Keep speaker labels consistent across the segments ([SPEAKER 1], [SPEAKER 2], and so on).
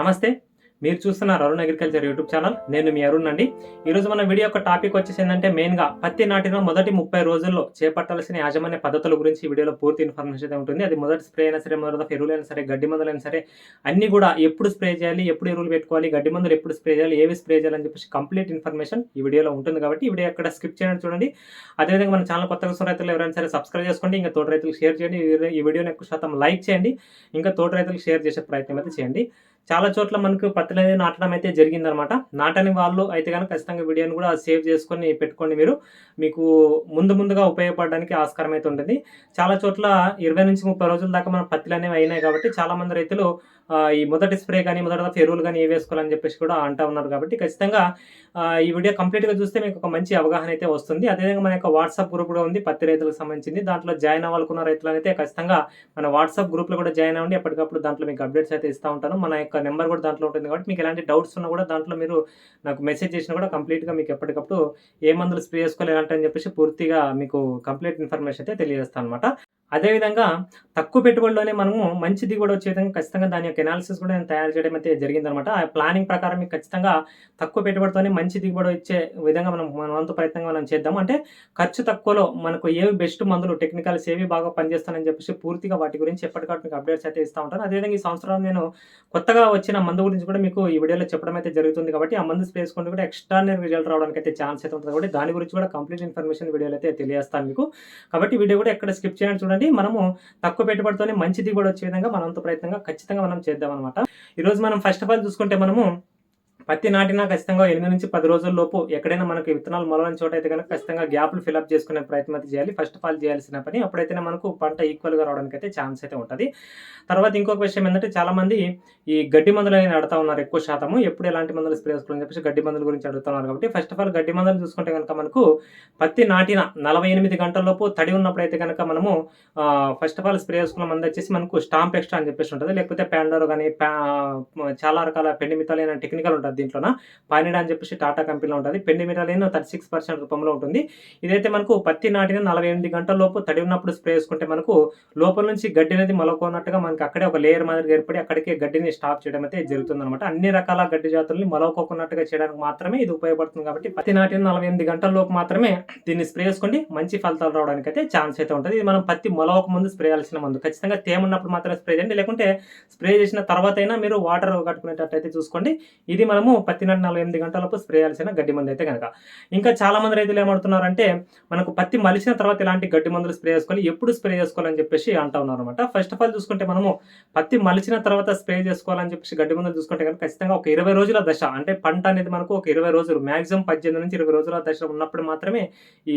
[SPEAKER 1] నమస్తే. మీరు చూస్తున్నారు అరుణ్ అగ్రికల్చర్ యూట్యూబ్ ఛానల్. నేను మీ అరుణ్ అండి. ఈరోజు మన వీడియో యొక్క టాపిక్ వచ్చేసి ఏంటంటే మెయిన్గా పత్తి నాటిన మొదటి ముప్పై రోజుల్లో చేపట్టాల్సిన యాజమాన్య పద్ధతుల గురించి ఈ వీడియోలో పూర్తి ఇన్ఫర్మేషన్ అయితే ఉంటుంది. అది మొదటి స్ప్రే అయినా సరే మొదటి ఎరువులైనా సరే గడ్డి మందులైనా సరే అన్ని కూడా ఎప్పుడు స్ప్రే చేయాలి ఎప్పుడు ఎరువులు పెట్టుకోవాలి గడ్డి మందులు ఎప్పుడు స్ప్రే చేయాలి ఏవి స్ప్రే చేయాలని చెప్పేసి కంప్లీట్ ఇన్ఫర్మేషన్ ఈ వీడియోలో ఉంటుంది కాబట్టి ఈ వీడియో ఎక్కడ స్కిప్ చేయడం చూడండి. అదేవిధంగా మన ఛానల్ కొత్తగా వస్తున్న రైతులు ఎవరైనా సరే సబ్స్క్రైబ్ చేసుకోండి ఇంకా తోట రైతులకు షేర్ చేయండి. ఈ వీడియోని ఎక్కువ శాతం లైక్ చేయండి ఇంకా తోట రైతులకు షేర్ చేసే ప్రయత్నం అయితే చేయండి. చాలా చోట్ల మనకు పత్తులు అనేది నాటడం అయితే జరిగిందనమాట. నాటని వాళ్ళు అయితే కనుక ఖచ్చితంగా వీడియోని కూడా సేవ్ చేసుకొని పెట్టుకోండి మీరు. మీకు ముందు ముందుగా ఉపయోగపడడానికి ఆస్కారం అయితే ఉంటుంది. చాలా చోట్ల ఇరవై నుంచి ముప్పై రోజుల దాకా మన పత్తులు అనేవి అయినాయి కాబట్టి చాలా మంది రైతులు ఈ మొదటి స్ప్రే కానీ మొదటి ఎరువులు కానీ ఏ వేసుకోవాలని చెప్పేసి కూడా అంటా ఉన్నారు కాబట్టి ఖచ్చితంగా ఈ వీడియో కంప్లీట్గా చూస్తే మీకు ఒక మంచి అవగాహన అయితే వస్తుంది. అదేవిధంగా మన యొక్క వాట్సాప్ గ్రూప్ కూడా ఉంది పత్తి రైతులకు సంబంధించింది. దాంట్లో జాయిన్ అవ్వాలనుకున్న రైతులు అయితే ఖచ్చితంగా మన వాట్సాప్ గ్రూప్లో కూడా జాయిన్ అవ్వండి. ఎప్పటికప్పుడు దాంట్లో మీకు అప్డేట్స్ అయితే ఇస్తూ ఉంటాను. మన యొక్క నెంబర్ కూడా దాంట్లో ఉంటుంది కాబట్టి మీకు ఎలాంటి డౌట్స్ ఉన్నా కూడా దాంట్లో మీరు నాకు మెసేజ్ చేసినా కూడా కంప్లీట్గా మీకు ఎప్పటికప్పుడు ఏ మందులు స్ప్రే చేసుకోవాలి ఎలాంటి అని చెప్పేసి పూర్తిగా మీకు కంప్లీట్ ఇన్ఫర్మేషన్ అయితే తెలియజేస్తాను అనమాట అదేవిధంగా తక్కువ పెట్టుబడిలోనే మనము మంచి దిగుబడి వచ్చే విధంగా ఖచ్చితంగా దాని యొక్క ఎనాలిసిస్ కూడా నేను తయారు చేయడం అయితే జరిగిందనమాట. ఆ ప్లానింగ్ ప్రకారం మీకు ఖచ్చితంగా తక్కువ పెట్టుబడితోనే మంచి దిగుబడి వచ్చే విధంగా మనం మన వంతు ప్రయత్నంగా మనం చేద్దాం అంటే ఖర్చు తక్కువలో మనకు ఏవి బెస్ట్ మందులు టెక్నికల్స్ ఏవి బాగా పనిచేస్తానని చెప్పేసి పూర్తిగా వాటి గురించి ఎప్పటికప్పుడు మీకు అప్డేట్స్ అయితే ఇస్తూ ఉంటాను అదేవిధంగా ఈ సంవత్సరం నేను కొత్తగా వచ్చిన మందు గురించి కూడా మీకు ఈ వీడియోలో చెప్పడం అయితే జరుగుతుంది కాబట్టి ఆ మందు స్ప్రే చేసుకుంటే కూడా ఎక్స్ట్రానరీ రిజల్ట్ రావడానికి అయితే ఛాన్స్ అయితే ఉంటుంది కాబట్టి దాని గురించి కూడా కంప్లీట్ ఇన్ఫర్మేషన్ వీడియోలో అయితే తెలియజేస్తాను మీకు. కాబట్టి వీడియో కూడా ఎక్కడ స్కిప్ చేయండి చూడండి. మనము తక్కువ పెట్టుబడితోనే మంచి దిగుబడి వచ్చే విధంగా మనంత ప్రయత్నంగా ఖచ్చితంగా మనం చేద్దాం అనమాట ఈరోజు మనం ఫస్ట్ ఆఫ్ ఆల్ చూసుకుంటే మనము పత్తి నాటినా ఖచ్చితంగా ఎనిమిది నుంచి పది రోజుల లోపు ఎక్కడైనా మనకి విత్తనాలు మొలవని చోట అయితే కనుక ఖచ్చితంగా గ్యాప్లు ఫిల్అప్ చేసుకునే ప్రయత్నం అయితే చేయాలి. ఫస్ట్ ఆఫ్ ఆల్ చేయాల్సిన పని అప్పుడైతేనే మనకు పంట ఈక్వల్గా రావడానికి అయితే ఛాన్స్ అయితే ఉంటుంది. తర్వాత ఇంకొక విషయం ఏంటంటే చాలా మంది ఈ గడ్డి మందులు అనేది అడుగుతా ఉన్నారు ఎక్కువ శాతము. ఎప్పుడు ఎలాంటి మందులు స్ప్రే చేసుకోవాలని చెప్పేసి గడ్డి మందుల గురించి అడుగుతున్నారు కాబట్టి ఫస్ట్ ఆఫ్ ఆల్ గడ్డి మందులు చూసుకుంటే కనుక మనకు పత్తి నాటిన నలభై ఎనిమిది గంటలలోపు తడి ఉన్నప్పుడు అయితే కనుక మనము ఫస్ట్ ఆఫ్ ఆల్ స్ప్రే చేసుకున్న మంది వచ్చేసి మనకు స్టాంప్ ఎక్స్ట్రా అని చెప్పేసి ఉంటుంది. లేకపోతే ప్యాండోర్ కానీ చాలా రకాల పెండిమితాలైన టెక్నికల్ ఉంటుంది. దీంట్లోన? పైనడ్ అని చెప్పేసి టాటా కంపెనీలో ఉంటుంది. పెండిమితాలైన థర్టీ సిక్స్ పర్సెంట్ రూపంలో ఉంటుంది. ఇదైతే మనకు పత్తి నాటిన నలభై ఎనిమిది గంటల లోపు తడి ఉన్నప్పుడు స్ప్రే చేసుకుంటే మనకు లోపల నుంచి గడ్డి అనేది మొలకొన్నట్టుగా మనకి అక్కడే ఒక లేయర్ మాదిరిగా ఏర్పడి అక్కడికే గడ్డిని స్టాప్ చేయడం అయితే జరుగుతుంది అనమాట అన్ని రకాల గడ్డి జాతుల్ని మొలకోకున్నట్టుగా చేయడానికి మాత్రమే ఇది ఉపయోగపడుతుంది కాబట్టి పత్తి నాటిన నలభై ఎనిమిది గంటల లోపు మాత్రమే దీన్ని స్ప్రే చేసుకోండి మంచి ఫలితాలు రావడానికి అయితే ఛాన్స్ అయితే ఉంటుంది. ఇది మనం పత్తి మొలవక ముందు స్ప్రే చేయాల్సిన మందు. ఖచ్చితంగా తేమ ఉన్నప్పుడు మాత్రమే స్ప్రే చేయండి. లేకుంటే స్ప్రే చేసిన తర్వాత అయినా మీరు వాటర్ కట్టుకునేటట్టు అయితే చూసుకోండి. ఇది మనం పత్తి నాటి నలభై ఎనిమిది గంటలపు స్ప్రే చేయాల్సిన గడ్డి మందు అయితే కనుక ఇంకా చాలా మంది రైతులు ఏమంటున్నారంటే మనకు పత్తి మలిసిన తర్వాత ఇలాంటి గడ్డి మందులు స్ప్రే చేసుకోవాలి ఎప్పుడు స్ప్రే చేసుకోవాలని చెప్పేసి అంటా ఉన్నారు అనమాట ఫస్ట్ ఆఫ్ ఆల్ చూసుకుంటే మనము పత్తి మలిచిన తర్వాత స్ప్రే చేసుకోవాలని చెప్పేసి గడ్డి మందులు చూసుకుంటే కనుక ఖచ్చితంగా ఒక ఇరవై రోజుల దశ అంటే పంట అనేది మనకు ఒక ఇరవై రోజులు మాక్సిమం పద్దెనిమిది నుంచి ఇరవై రోజుల దశ ఉన్నప్పుడు మాత్రమే ఈ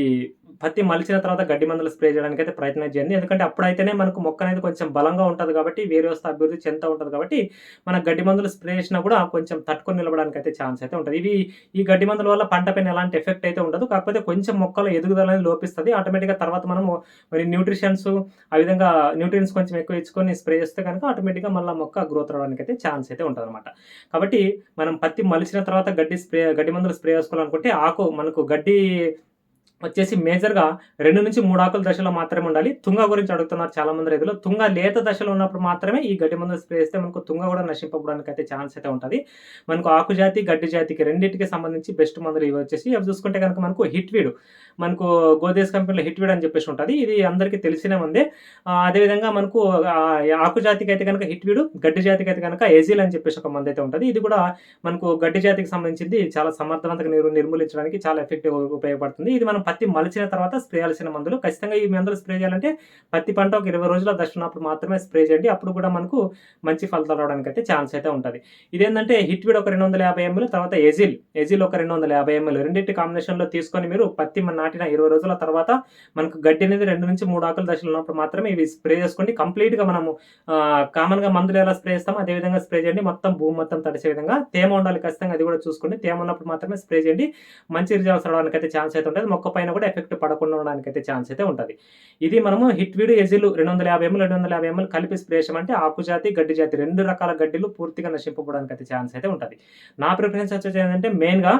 [SPEAKER 1] పత్తి మలిచిన తర్వాత గడ్డి మందులు స్ప్రే చేయడానికి అయితే ప్రయత్నం చేయండి. ఎందుకంటే అప్పుడైతేనే మనకు మొక్క అనేది కొంచెం బలంగా ఉంటుంది కాబట్టి వేరే వస్తే అభివృద్ధి చెందుతూ ఉంటుంది కాబట్టి మన గడ్డి మందులు స్ప్రే చేసినా కూడా కొంచెం తట్టుకొని నిలబడి నిలబడానికి అయితే ఛాన్స్ అయితే ఉంటుంది. ఇవి ఈ గడ్డి మందుల వల్ల పంట పైన ఎలాంటి ఎఫెక్ట్ అయితే ఉండదు. కాకపోతే కొంచెం మొక్కల ఎదుగుదల అనేది లోపిస్తుంది ఆటోమేటిక్గా తర్వాత మనము మరి న్యూట్రిషన్స్ ఆ విధంగా న్యూట్రియన్స్ కొంచెం ఎక్కువ ఇచ్చుకొని స్ప్రే చేస్తే కనుక ఆటోమేటిక్గా మళ్ళీ మొక్క గ్రోత్ రావడానికి అయితే ఛాన్స్ అయితే ఉంటుంది అనమాట కాబట్టి మనం పత్తి మలిచిన తర్వాత గడ్డి స్ప్రే గడ్డి మందులు స్ప్రే చేసుకోవాలనుకుంటే ఆకు మనకు గడ్డి వచ్చేసి మేజర్గా రెండు నుంచి మూడు ఆకుల దశలో మాత్రమే ఉండాలి. తుంగ గురించి అడుగుతున్నారు చాలా మంది రైతులు. తుంగ లేత దశలో ఉన్నప్పుడు మాత్రమే ఈ గడ్డి మందులు స్ప్రే చేస్తే మనకు తుంగ కూడా నశింపడానికి అయితే ఛాన్స్ అయితే ఉంటుంది. మనకు ఆకు జాతి గడ్డి జాతికి రెండింటికి సంబంధించి బెస్ట్ మందులు ఇవి వచ్చేసి అవి చూసుకుంటే కనుక మనకు హిట్ వీడు. మనకు గోదేశ్ కంపెనీలో హిట్ వీడ్ అని చెప్పేసి ఉంటుంది. ఇది అందరికీ తెలిసిన మందే. అదేవిధంగా మనకు ఆకుజాతికి ఆకు జాతికి అయితే కనుక హిట్ వీడు గడ్డి జాతికి అయితే కనుక ఎజిల్ అని చెప్పేసి ఒక మందు అయితే ఉంటుంది. ఇది కూడా మనకు గడ్డి జాతికి సంబంధించింది చాలా సమర్థవంతంగా నిర్మూలించడానికి చాలా ఎఫెక్టివ్ ఉపయోగపడుతుంది. ఇది మనం పత్తి మలిచిన తర్వాత స్ప్రే చేయాల్సిన మందులు. ఖచ్చితంగా ఈ మందులు స్ప్రే చేయాలంటే పత్తి పంట ఒక ఇరవై రోజుల దర్శనప్పుడు మాత్రమే స్ప్రే చేయండి. అప్పుడు కూడా మనకు మంచి ఫలితాలు రావడానికి అయితే ఛాన్స్ అయితే ఉంటుంది. ఇదేంటంటే హిట్విడ్ ఒక రెండు వందల యాభై ఎంఎల్ తర్వాత ఎజిల్ ఎజిల్ ఒక రెండు వందల యాభై ఎంఎల్. రెండింటి కాంబినేషన్లో తీసుకొని మీరు పత్తి మన నాటిన ఇరవై రోజుల తర్వాత మనకు గడ్డి అనేది రెండు నుంచి మూడు ఆకుల దశలు ఉన్నప్పుడు మాత్రమే ఇవి స్ప్రే చేసుకోండి. కంప్లీట్గా మనము కామన్గా మందులు ఎలా స్ప్రే చేస్తామో అదే విధంగా స్ప్రే చేయండి. మొత్తం భూమి మొత్తం తడిసే విధంగా తేమ ఉండాలి ఖచ్చితంగా అది కూడా చూసుకోండి తేమ ఉన్నప్పుడు మాత్రమే స్ప్రే చేయండి. మంచి రిజల్ట్స్ రావడానికి అయితే ఛాన్స్ అయితే ఉంటుంది. మొక్క పైన కూడా ఎఫెక్ట్ పడకుండా ఉండడానికి అయితే ఛాన్స్ అయితే ఉంటుంది. ఇది మనము హిట్ వీడు ఎజిలు రెండు వందల యాభై ఎంఎల్ రెండు వందల యాభై ఎంఎల్ కలిపి స్ప్రే చేయమంటే ఆకు జాతి గడ్డి జాతి రెండు రకాల గడ్డిలు పూర్తిగా నశింపబడడానికి అయితే ఛాన్స్ అయితే ఉంటుంది. నా ప్రిఫరెన్స్ వచ్చేసి ఏంటంటే మెయిన్గా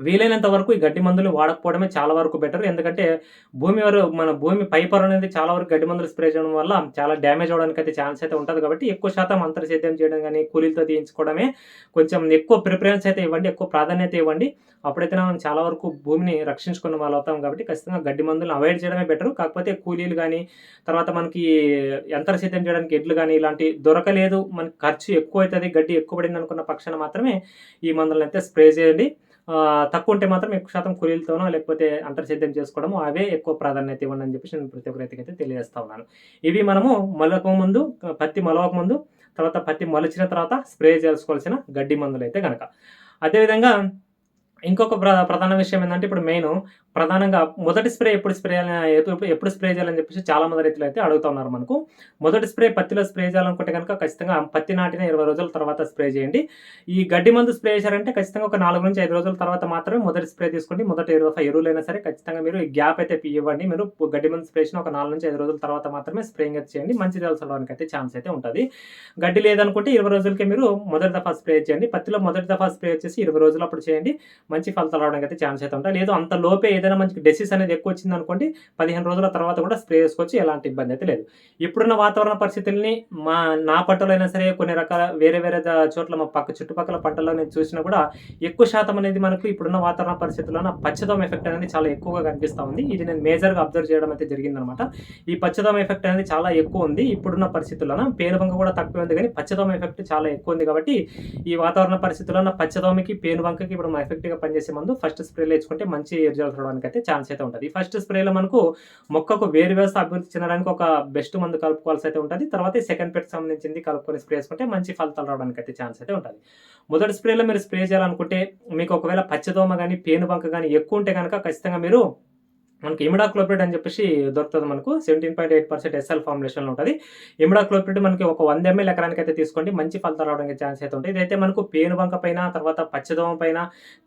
[SPEAKER 1] వీలైనంత వరకు ఈ గడ్డి మందులు వాడకపోవడమే చాలా వరకు బెటర్ ఎందుకంటే భూమి వరకు మన భూమి పైపర్ అనేది చాలా వరకు గడ్డి మందులు స్ప్రే చేయడం వల్ల చాలా డ్యామేజ్ అవడానికి అయితే ఛాన్స్ అయితే ఉంటుంది కాబట్టి ఎక్కువ శాతం అంతర్సేద్యం చేయడం కానీ కూలీలతో తీయించుకోవడమే కొంచెం ఎక్కువ ప్రిఫరెన్స్ అయితే ఇవ్వండి ఎక్కువ ప్రాధాన్యత ఇవ్వండి. అప్పుడైతే మనం చాలా వరకు భూమిని రక్షించుకున్న వాళ్ళు అవుతాం కాబట్టి ఖచ్చితంగా గడ్డి మందులను అవాయిడ్ చేయడమే బెటర్ కాకపోతే కూలీలు కానీ తర్వాత మనకి యంత్రసేద్యం చేయడానికి ఎడ్లు కానీ ఇలాంటి దొరకలేదు మనకి ఖర్చు ఎక్కువ అవుతుంది గడ్డి ఎక్కువ పడింది అనుకున్న పక్షాన మాత్రమే ఈ మందులను అయితే స్ప్రే చేయండి. తక్కువ ఉంటే మాత్రం ఎక్కువ శాతం కూలీలతోనో లేకపోతే అంతర్సిద్ధం చేసుకోవడము అవే ఎక్కువ ప్రాధాన్యత ఇవ్వండి అని చెప్పేసి నేను ప్రతి ఒక్క రైతుకి అయితే తెలియజేస్తా ఉన్నాను. ఇవి మనము మొలక ముందు పత్తి మొలవక ముందు తర్వాత పత్తి మొలిచిన తర్వాత స్ప్రే చేసుకోవాల్సిన గడ్డి మందులు అయితే కనుక అదేవిధంగా ఇంకొక ప్ర ప్రధాన విషయం ఏంటంటే ఇప్పుడు మెయిన్ ప్రధానంగా మొదటి స్ప్రే ఎప్పుడు స్ప్రే ఎప్పుడు స్ప్రే చేయాలని చెప్పేసి చాలా మంది రైతులు అయితే అడుగుతా ఉన్నారు మనకు. మొదటి స్ప్రే పత్తిలో స్ప్రే చేయాలనుకుంటే కనుక ఖచ్చితంగా పత్తి నాటిన ఇరవై రోజుల తర్వాత స్ప్రే చేయండి. ఈ గడ్డి మందు స్ప్రే చేశారంటే ఖచ్చితంగా ఒక నాలుగు నుంచి ఐదు రోజుల తర్వాత మాత్రమే మొదటి స్ప్రే తీసుకోండి. మొదటి ఇరవై ఎరువులైనా సరే ఖచ్చితంగా మీరు ఈ గ్యాప్ అయితే ఇవ్వండి. మీరు గడ్డి మందు స్ప్రే చేసిన ఒక నాలుగు నుంచి ఐదు రోజుల తర్వాత మాత్రమే స్ప్రేయింగ్ అయితే చేయండి. మంచి రిజల్ట్స్ అవడానికి అయితే ఛాన్స్ అయితే ఉంటుంది. గడ్డి లేదనుకుంటే ఇరవై రోజులకే మీరు మొదటి దఫా స్ప్రే చేయండి. పత్తిలో మొదటి దఫా స్ప్రే వచ్చేసి ఇరవై రోజులు అప్పుడు చేయండి. మంచి ఫలితాలు రావడానికి అయితే ఛాన్స్ అయితే ఉంటాయి లేదు అంత లోపే ఏదైనా మంచి డెసిస్ అనేది ఎక్కువ వచ్చింది అనుకోండి పదిహేను రోజుల తర్వాత కూడా స్ప్రే చేసుకోవచ్చు ఎలాంటి ఇబ్బంది అయితే లేదు. ఇప్పుడున్న వాతావరణ పరిస్థితుల్ని మా నా పంటలో అయినా సరే కొన్ని రకాల వేరే వేరే చోట్ల మా పక్క చుట్టుపక్కల పంటల్లో నేను చూసినా కూడా ఎక్కువ శాతం అనేది మనకు ఇప్పుడున్న వాతావరణ పరిస్థితుల్లో పచ్చదోమ ఎఫెక్ట్ అనేది చాలా ఎక్కువగా కనిపిస్తూ ఉంది. ఇది నేను మేజర్గా అబ్జర్వ్ చేయడం అయితే జరిగిందనమాట. ఈ పచ్చదోమ ఎఫెక్ట్ అనేది చాలా ఎక్కువ ఉంది ఇప్పుడున్న పరిస్థితుల్లో పేనుబంక కూడా తక్కువ ఉంది కానీ పచ్చదోమ ఎఫెక్ట్ చాలా ఎక్కువ ఉంది కాబట్టి ఈ వాతావరణ పరిస్థితుల్లో పచ్చదోమకి పేనుబంకకి ఇప్పుడు మా ఎఫెక్ట్గా పనిచేసే మందు ఫస్ట్ స్ప్రే లేచుకుంటే మంచి రిజల్ట్ రావడానికి అయితే ఛాన్స్ అయితే ఉంటుంది. ఫస్ట్ స్ప్రేలో మనకు మొక్కకు వేరు వ్యవస్థ అభివృద్ధి చెందడానికి ఒక బెస్ట్ మందు కలుపుకోవాల్సి అయితే ఉంటుంది. తర్వాత సెకండ్ పెట్ సంబంధించింది కలుపుకొని స్ప్రే చేసుకుంటే మంచి ఫలితాలు రావడానికి అయితే ఛాన్స్ అయితే ఉంటుంది. మొదటి స్ప్రేలో మీరు స్ప్రే చేయాలనుకుంటే మీకు ఒకవేళ పచ్చదోమ కానీ పేనుబంక కానీ ఎక్కువ ఉంటే కనుక ఖచ్చితంగా మీరు మనకి ఇమిడాక్లోపిడ్ అని చెప్పేసి దొరుకుతుంది మనకు. Seventeen point eight percent SL ఫార్ములేషన్లో ఉంటుంది. ఇమిడాక్లోపిడ్ మనకి ఒక వంద ఎంఎల్ ఎకరానికి అయితే తీసుకోండి. మంచి ఫలితాలు రావడానికి ఛాన్స్ అయితే ఉంటుంది ఇదైతే మనకు పేనుబంక పైన తర్వాత పచ్చదోమ పైన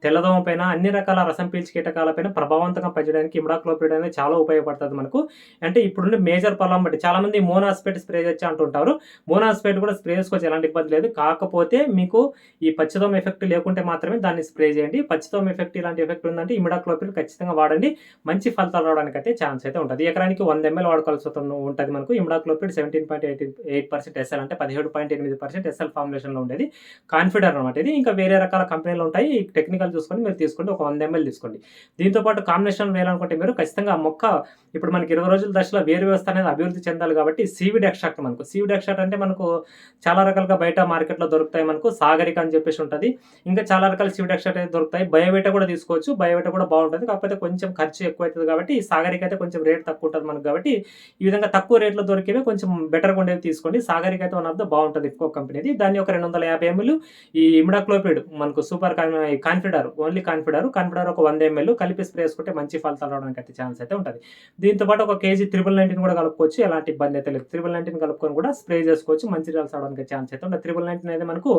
[SPEAKER 1] తెల్లదోమ పైన అన్ని రకాల రసం పీల్చి కీటకాల పైన ప్రభావవంతంగా పనిచేయడానికి ఇమిడాక్లోపిడ్ అనేది చాలా ఉపయోగపడుతుంది మనకు. అంటే ఇప్పుడున్న మేజర్ ప్రాబ్లం బట్టి చాలామంది మోనాస్పేట్ స్ప్రే చేసి అంటుంటారు మోనాస్పేట్ కూడా స్ప్రే చేసుకోవచ్చు ఎలాంటి ఇబ్బంది లేదు. కాకపోతే మీకు ఈ పచ్చదోమ ఎఫెక్ట్ లేకుంటే మాత్రమే దాన్ని స్ప్రే చేయండి. పచ్చదోమ ఎఫెక్ట్ ఇలాంటి ఎఫెక్ట్ ఉందంటే ఇమిడాక్లోపిడ్ ఖచ్చితంగా వాడండి. మంచి ఫలితాలు రావడానికి అయితే ఛాన్స్ అయితే ఉంటుంది. ఎకరానికి వంద ఎంఎల్ వాడుకోవాల్సి ఉంటుంది మనకు. Imidacloprid seventeen point eight eight percent SL అంటే పదిహేడు పాయింట్ ఎనిమిది పర్సెంట్ ఎస్ఎల్ ఫార్ములేషన్లో ఉండేది. కాన్ఫిడర్ అనమాట ఇది. ఇంకా వేరే రకాల కంపెనీలు ఉంటాయి. టెక్నికల్ చూసుకొని మీరు తీసుకోండి. ఒక వంద ఎంఎల్ తీసుకోండి. దీంతో పాటు కాంబినేషన్ వేయాలనుకుంటే మీరు ఖచ్చితంగా మొక్క ఇప్పుడు మనకి ఇరవై రోజుల దశలో వేరు వ్యవస్థ అనేది అభివృద్ధి చెందాలి కాబట్టి సీవిడ్ ఎక్స్ట్రాక్ట్ మనకు. సీవిడ్ ఎక్స్ట్రాక్ట్ అంటే మనకు చాలా రకాలుగా బయట మార్కెట్లో దొరుకుతాయి మనకు. సాగరిక అని చెప్పేసి ఉంటుంది. ఇంకా చాలా రకాల సీవిడ్ ఎక్స్ట్రాక్ట్ అయితే దొరుకుతాయి. బయోవేట కూడా తీసుకోవచ్చు. బయోవేట కూడా బాగుంటుంది. కాకపోతే కొంచెం ఖర్చు ఎక్కువ అవుతుంది కాబట్టి సాగరికి అయితే కొంచెం రేట్ తక్కువ ఉంటుంది మనకు కాబట్టి ఈ విధంగా తక్కువ రేట్లో దొరికేవి కొంచెం బెటర్గా ఉండేవి తీసుకోండి. సాగరికి అయితే వన్ ఆఫ్ ద బాగుంటుంది ఎక్కువ కంపెనీది దాన్ని ఒక రెండు వందల యాభై ఎంఎల్ ఈ ఇమిడాక్లోపిడ్ మనకు super Confidor only Confidor Confidor ఒక వంద ఎంఎల్ కలిపి స్ప్రే చేసుకుంటే మంచి ఫలితాలు రావడానికి అయితే ఛాన్స్ అయితే ఉంటుంది. దీంతో పాటు ఒక కేజీ త్రిబుల్ నైన్టీన్ కూడా కలుపుకోవచ్చు. ఎలాంటి ఇబ్బంది అయితే లేదు. త్రిబుల్ నైన్టీన్ కలుపుకొని కూడా స్ప్రే చేసుకోవచ్చు. మంచి రిజల్ట్స్ రావడానికి ఛాన్స్ అయితే ఉంటుంది. త్రిబుల్ నైన్టీన్ అయితే మనకు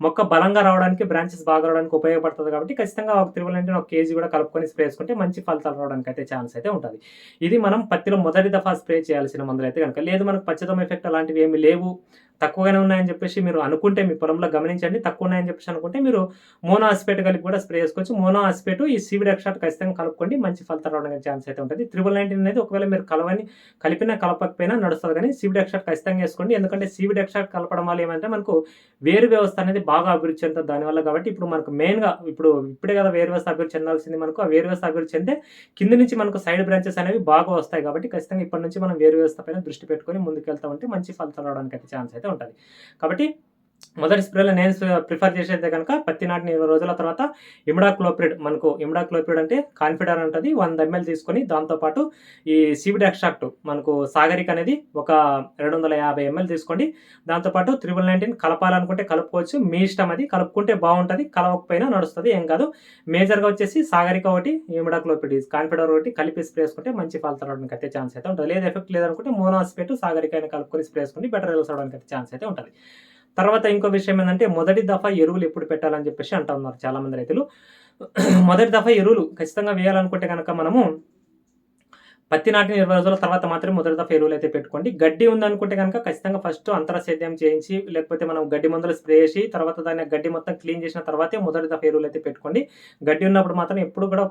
[SPEAKER 1] మొక్క బలంగా రావడానికి బ్రాంచెస్ బాగా రావడానికి ఉపయోగపడుతుంది కాబట్టి ఖచ్చితంగా ఒక త్రిబుల్ నైన్టీన్ ఒక కేజీ కూడా కలుపుకొని స్ప్రే చేసుకుంటే మంచి ఫలితాలు రావడానికి అయితే ఛాన్స్ అయితే ఉంటుంది. ఇది మనం పత్తిలో మొదటి దఫా స్ప్రే చేయాల్సిన మందులు అయితే కనుక లేదు మనకు పచ్చదం ఎఫెక్ట్ అలాంటివి ఏమి లేవు. తక్కువగానే ఉన్నాయని చెప్పేసి మీరు అనుకుంటే మీ పొలంలో గమనించండి. తక్కువ ఉన్నాయని చెప్పేసి అనుకుంటే మీరు మోనో ఆస్పేట్ కలిపి కూడా స్ప్రే చేసుకోవచ్చు. మోనో ఆస్పేట్ ఈ సీవిడ్ ఎక్స్ట్రాట్ ఖచ్చితంగా కలుపుకోండి. మంచి ఫలితాలు రావడానికి ఛాన్స్ అయితే ఉంటుంది. త్రిబుల్ నైన్టీన్ అనేది ఒకవేళ మీరు కలవని కలిపినా కలపకపోయినా నడుస్తుంది కానీ సీవిడ్ ఎక్స్ట్రాట్ ఖచ్చితంగా వేసుకోండి. ఎందుకంటే సీవిడ్ ఎక్స్ట్రాట్ కలపడం వల్ల ఏమంటే మనకు వేరు వ్యవస్థ అనేది బాగా అభివృద్ధి చెందుతుంది. దానివల్ల కాబట్టి ఇప్పుడు మనకు మెయిన్గా ఇప్పుడు ఇప్పుడే కదా వేరు వ్యవస్థ అభివృద్ధి చెందాల్సింది మనకు. ఆ వేరు వ్యవస్థ అభివృద్ధి చెందితే కింద నుంచి మనకు సైడ్ బ్రాంచెస్ అనేవి బాగా వస్తాయి కాబట్టి ఖచ్చితంగా ఇప్పటి నుంచి మనం వేరు వ్యవస్థ పైన దృష్టి పెట్టుకొని ముందుకు వెళ్తా ఉంటే మంచి ఫలితాలు రావడానికి అయితే ఛాన్స్ అయితే ఉంటుంది. కాబట్టి మొదటి స్ప్రేలో నేను ప్రిఫర్ చేసేది కనుక పత్తి నాటిన ఇరవై రోజుల తర్వాత ఇమిడాక్లోపిడ్ మనకు ఇమిడాక్లోపిడ్ అంటే కాన్ఫిడర్ ఉంటుంది వంద ఎంఎల్ తీసుకొని దాంతోపాటు ఈ సివిడ్ ఎక్స్ట్రాక్ట్ మనకు సాగరిక్ అనేది ఒక రెండు వందల యాభై ఎంఎల్ తీసుకోండి. దాంతోపాటు త్రిబుల్ నైన్టీన్ కలపాలనుకుంటే కలుపుకోవచ్చు. మీ ఇష్టం అది. కలుపుకుంటే బాగుంటుంది. కలవకపోయినా నడుస్తుంది. ఏం కాదు. మేజర్గా వచ్చేసి సాగరిక ఒకటి ఇమిడాక్లోపిడ్ కాన్ఫిడర్ ఒకటి కలిపి స్ప్రే వేసుకుంటే మంచి ఫలితాలు రావడానికి అయితే ఛాన్స్ అయితే ఉంటుంది. లేదు ఎఫెక్ట్ లేదనుకుంటే మోనాస్పేట్ సాగరిక అయినా కలుపుకొని స్ప్రే వేసుకుంటే బెటర్ రిజల్ట్స్ రావడానికి అయితే ఛాన్స్ అయితే ఉంటుంది. తర్వాత ఇంకో విషయం ఏంటంటే మొదటి దఫా ఎరువులు ఎప్పుడు పెట్టాలని చెప్పేసి అంటా ఉన్నారు చాలామంది రైతులు. మొదటి దఫా ఎరువులు ఖచ్చితంగా వేయాలనుకుంటే కనుక మనము పత్తి నాటిన ఇరవై రోజుల తర్వాత మాత్రమే మొదటి ఎరువులు అయితే పెట్టుకోండి. గడ్డి ఉందనుకుంటే కనుక ఖచ్చితంగా ఫస్ట్ అంతర సేద్యం చేయించి లేకపోతే మనం గడ్డి మందులు స్ప్రే చేసి తర్వాత దాన్ని గడ్డి మొత్తం క్లీన్ చేసిన తర్వాతే మొదటి దఫ ఎరువులు అయితే పెట్టుకోండి. గడ్డి ఉన్నప్పుడు మాత్రం ఎప్పుడు కూడా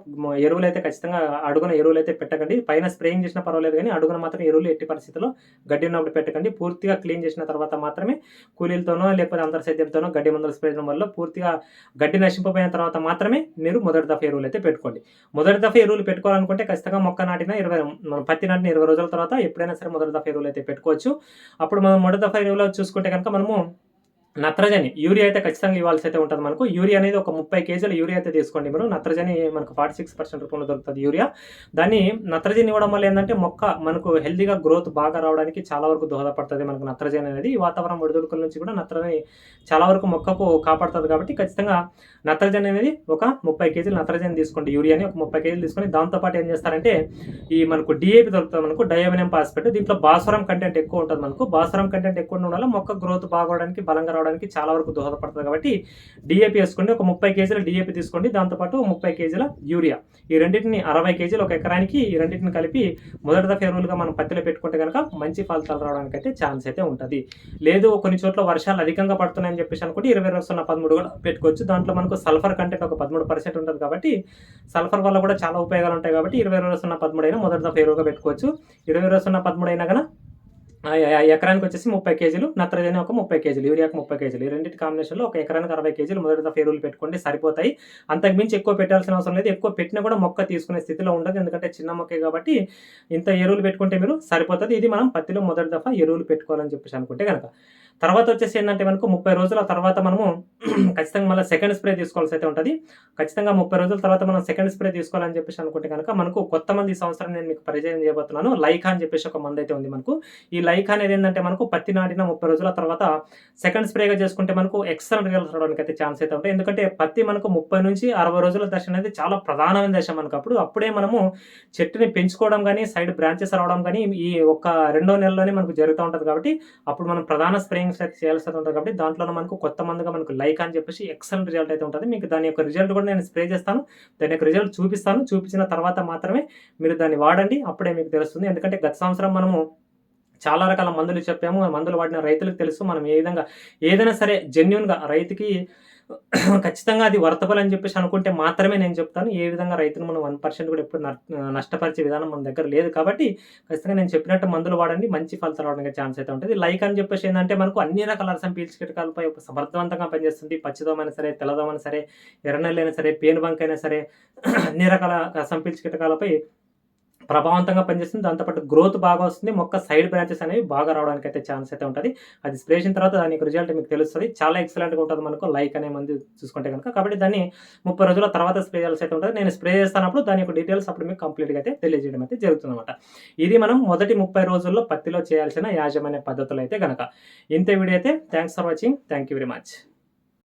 [SPEAKER 1] ఎరువులు అయితే ఖచ్చితంగా అడుగున ఎరువులు అయితే పెట్టకండి. పైన స్ప్రేయింగ్ చేసినా పర్వాలేదు కానీ అడుగున మాత్రం ఎరువులు ఎట్టి పరిస్థితిలో గడ్డి ఉన్నప్పుడు పెట్టకండి. పూర్తిగా క్లీన్ చేసిన తర్వాత మాత్రమే కూలీలతోనో లేకపోతే అంతర సేద్యంతోనో గడ్డి మందులు స్ప్రే చేయడం వల్ల పూర్తిగా గడ్డి నశింపబోయిన తర్వాత మాత్రమే మీరు మొదటి దఫ ఎరువులు అయితే పెట్టుకోండి. మొదటి దఫ ఎరువులు పెట్టుకోవాలనుకుంటే ఖచ్చితంగా మొక్క నాటిన ఇరవై మనం పత్తి నాటిన ఇరవై రోజుల తర్వాత ఎప్పుడైనా సరే మొదటి దఫా ఎరువులు అయితే పెట్టుకోవచ్చు. అప్పుడు మనం మొదటి దఫా ఎరువులో చూసుకుంటే కనుక మనము నత్రజని యూరియా అయితే ఖచ్చితంగా ఇవ్వాల్సి అయితే ఉంటుంది మనకు. యూరియా అనేది ఒక ముప్పై కేజీల యూరియా అయితే తీసుకోండి మీరు. నత్రజని మనకు ఫార్టీ సిక్స్ పర్సెంట్ రూపంలో దొరుకుతుంది యూరియా. దాన్ని నత్రజని ఇవ్వడం వల్ల ఏంటంటే మొక్క మనకు హెల్దీగా గ్రోత్ బాగా రావడానికి చాలా వరకు దోహదపడుతుంది మనకు నత్రజని అనేది. ఈ వాతావరణం ఒడిదుడుకుల నుంచి కూడా నత్రజని చాలా వరకు మొక్కకు కాపాడుతుంది కాబట్టి ఖచ్చితంగా నత్రజని అనేది ఒక ముప్పై కేజీలు నత్రజని తీసుకోండి యూరియాని ఒక ముప్పై కేజీలు తీసుకొని దాంతోపాటు ఏం చేస్తారంటే ఈ మనకు డిఏపి దొరుకుతుంది మనకు డయోమినియం పాస్పేట్ దీంట్లో భాస్వరం కంటెంట్ ఎక్కువ ఉంటుంది మనకు. భాస్వరం కంటెంట్ ఎక్కువ ఉండడం వల్ల మొక్క గ్రోత్ బాగోవడానికి బలంగా రావడానికి చాలా వరకు దోహదపడుతుంది కాబట్టి డిఏపి వేసుకోండి ఒక ముప్పై కేజీల డిఏపి తీసుకోండి. దాంతోపాటు ముప్పై కేజీల యూరియా. ఈ రెండింటిని అరవై కేజీలు ఒక ఎకరానికి ఈ రెండింటిని కలిపి మొదటి దఫా ఎరువులుగా మనం పత్తిలో పెట్టుకుంటే కనుక మంచి ఫలితాలు రావడానికి అయితే ఛాన్స్ అయితే ఉంటుంది. లేదు కొన్ని చోట్ల వర్షాలు అధికంగా పడుతున్నాయని చెప్పేసి అనుకుంటే ఇరవై రోజుల పదమూడు కూడా పెట్టుకోవచ్చు. దాంట్లో మనకు సల్ఫర్ కంటెంట్ ఒక పదమూడు పర్సెంట్ ఉంటుంది కాబట్టి సల్ఫర్ వల్ల కూడా చాలా ఉపయోగాలు ఉంటాయి కాబట్టి ఇరవై రోజుల పదమూడు అయినా మొదటి దఫా ఎరువుగా పెట్టుకోవచ్చు. ఇరవై రోజుల పదమూడు అయినా కన్నా ఎకరానికి వచ్చేసి ముప్పై కేజీలు నత్రజని ఒక ముప్పై కేజీలు యూరియాకు ముప్పై కేజీలు. ఈ రెండింటి కాంబినేషన్లో ఒక ఎకరానికి అరవై కేజీలు మొదటి దఫా ఎరువులు పెట్టుకోండి సరిపోతాయి. అంతకు మించి ఎక్కువ పెట్టాల్సిన అవసరం లేదు. ఎక్కువ పెట్టినా కూడా మొక్క తీసుకునే స్థితిలో ఉండదు. ఎందుకంటే చిన్న మొక్కే కాబట్టి ఇంత ఎరువులు పెట్టుకుంటే మీరు సరిపోతుంది. ఇది మనం పత్తిలో మొదటి దఫా ఎరువులు పెట్టుకోవాలని చెప్పేసి అనుకుంటే కనుక తర్వాత వచ్చేసి ఏంటంటే మనకు ముప్పై రోజుల తర్వాత మనము ఖచ్చితంగా మళ్ళీ సెకండ్ స్ప్రే తీసుకోవాల్సి అయితే ఉంటుంది. ఖచ్చితంగా ముప్పై రోజుల తర్వాత మనం సెకండ్ స్ప్రే తీసుకోవాలని చెప్పేసి అనుకుంటే కనుక మనకు కొత్త మంది ఈ సంవత్సరం నేను మీకు పరిచయం చేయబోతున్నాను. లైకా అని చెప్పేసి ఒక మంది అయితే ఉంది మనకు. ఈ లైక్ అనేది ఏంటంటే మనకు పత్తి నాటిన ముప్పై రోజుల తర్వాత సెకండ్ స్ప్రేగా చేసుకుంటే మనకు ఎక్సలెంట్ రిజల్ట్స్ రావడానికి అయితే ఛాన్స్ అయితే ఉంటాయి. ఎందుకంటే పత్తి మనకు ముప్పై నుంచి అరవై రోజుల దశ అనేది చాలా ప్రధానమైన దశ మనకు అప్పుడు. అప్పుడే మనము చెట్టుని పెంచుకోవడం కానీ సైడ్ బ్రాంచెస్ రావడం కానీ ఈ ఒక రెండో నెలలోనే మనకు జరుగుతూ ఉంటుంది కాబట్టి అప్పుడు మనం ప్రధాన స్ప్రేయింగ్స్ అయితే చేయాల్సి ఉంటుంది కాబట్టి దాంట్లో మనకు కొత్త మందుగా మనకు లైక్ అని చెప్పేసి ఎక్సలెంట్ రిజల్ట్ అయితే ఉంటుంది. మీకు దాని యొక్క రిజల్ట్ కూడా నేను స్ప్రే చేస్తాను. దాని యొక్క రిజల్ట్ చూపిస్తాను. చూపించిన తర్వాత మాత్రమే మీరు దాన్ని వాడండి. అప్పుడే మీకు తెలుస్తుంది. ఎందుకంటే గత సంవత్సరం మనము చాలా రకాల మందులు చెప్పాము. మందులు వాడిన రైతులకు తెలుసు. మనం ఏ విధంగా ఏదైనా సరే జెన్యున్గా రైతుకి ఖచ్చితంగా అది వర్తబుల్ అని చెప్పేసి అనుకుంటే మాత్రమే నేను చెప్తాను. ఏ విధంగా రైతును మనం వన్ పర్సెంట్ కూడా ఎప్పుడు నష్టపరిచే విధానం మన దగ్గర లేదు కాబట్టి ఖచ్చితంగా నేను చెప్పినట్టు మందులు వాడండి మంచి ఫలితాలు రావడానికి ఛాన్స్ అయితే ఉంటుంది. లైక్ అని చెప్పేసి ఏంటంటే మనకు అన్ని రకాల రసం పీల్చి కీటకాలపై సమర్థవంతంగా పనిచేస్తుంది. పచ్చిదోమైనా సరే తెల్లదోమైనా సరే ఎర్రనెల్లైనా సరే పేను బంక్ అయినా సరే అన్ని రకాల రసం పీల్చి కీటకాలపై ప్రభావవంతంగా పనిచేస్తుంది. దాంతోపాటు గ్రోత్ బాగా వస్తుంది. మొక్క సైడ్ బ్రాంచెస్ అనేవి బాగా రావడానికి అయితే ఛాన్స్ అయితే ఉంటుంది. అది స్ప్రే చేసిన తర్వాత దాని రిజల్ట్ మీకు తెలుస్తుంది. చాలా ఎక్సలెంట్గా ఉంటుంది మనకు. లైక్ అనే మంది చూసుకుంటే కనుక. కాబట్టి దాన్ని ముప్పై రోజుల తర్వాత స్ప్రే చేయాల్సి అయితే ఉంటుంది. నేను స్ప్రే చేస్తానప్పుడు దాని యొక్క డీటెయిల్స్ అప్పుడు మీకు కంప్లీట్గా అయితే తెలియజేయడం అయితే జరుగుతుంది అనమాట ఇది మనం మొదటి ముప్పై రోజుల్లో పత్తిలో చేయాల్సిన యాజమాన్య పద్ధతులు అయితే కనుక ఇంతే వీడియో అయితే. Thanks for watching thank you very much